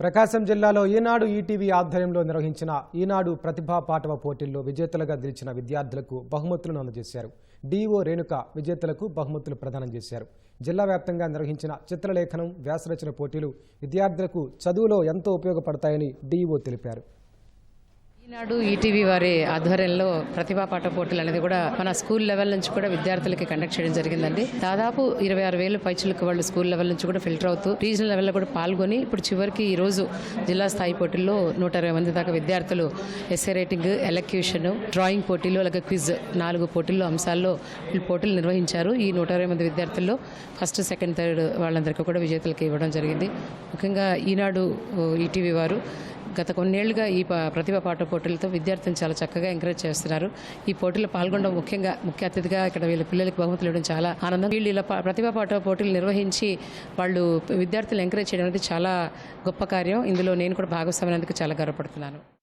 ప్రకాశం జిల్లాలో ఈనాడు ఈటీవీ ఆధ్వర్యంలో నిర్వహించిన ఈనాడు ప్రతిభా పాటవ పోటీల్లో విజేతలుగా నిలిచిన విద్యార్థులకు బహుమతులను అందజేశారు. డిఓ రేణుక విజేతలకు బహుమతులు ప్రదానం చేశారు. జిల్లా వ్యాప్తంగా నిర్వహించిన చిత్రలేఖనం వ్యాసరచన పోటీలు విద్యార్థులకు చదువులో ఎంతో ఉపయోగపడతాయని డిఈఓ తెలిపారు. ఈనాడు ఈటీవీ వారి ఆధ్వర్యంలో ప్రతిభా పాట పోటీలు అనేది కూడా మన స్కూల్ లెవెల్ నుంచి కూడా విద్యార్థులకి కండక్ట్ చేయడం జరిగిందండి. దాదాపు ఇరవై ఆరు వేలు పైచులకు వాళ్ళు స్కూల్ లెవెల్ నుంచి కూడా ఫిల్టర్ అవుతూ రీజనల్ లెవెల్లో కూడా పాల్గొని ఇప్పుడు చివరికి ఈ రోజు జిల్లా స్థాయి పోటీల్లో నూట ఇరవై మంది దాకా విద్యార్థులు ఎస్ఏ రైటింగ్ ఎలక్యూషన్ డ్రాయింగ్ పోటీలు అలాగే క్విజ్ నాలుగు పోటీల్లో అంశాల్లో పోటీలు నిర్వహించారు. ఈ నూట ఇరవై మంది విద్యార్థుల్లో ఫస్ట్ సెకండ్ థర్డ్ వాళ్ళందరికీ కూడా విజేతలకు ఇవ్వడం జరిగింది. ముఖ్యంగా ఈనాడు ఈటీవీ వారు గత కొన్నేళ్ళుగా ఈ ప్రతిభ పాట పోటీలతో విద్యార్థులను చాలా చక్కగా ఎంకరేజ్ చేస్తున్నారు. ఈ పోటీలో పాల్గొనడం ముఖ్యంగా ముఖ్య అతిథిగా ఇక్కడ వీళ్ళ పిల్లలకి బహుమతులు ఇవ్వడం చాలా ఆనందం. వీళ్ళు ఇలా ప- పాట పోటీలు నిర్వహించి వాళ్ళు విద్యార్థులను ఎంకరేజ్ చేయడం అనేది చాలా గొప్ప కార్యం. ఇందులో నేను కూడా భాగస్వామైనందుకు చాలా గర్వపడుతున్నాను.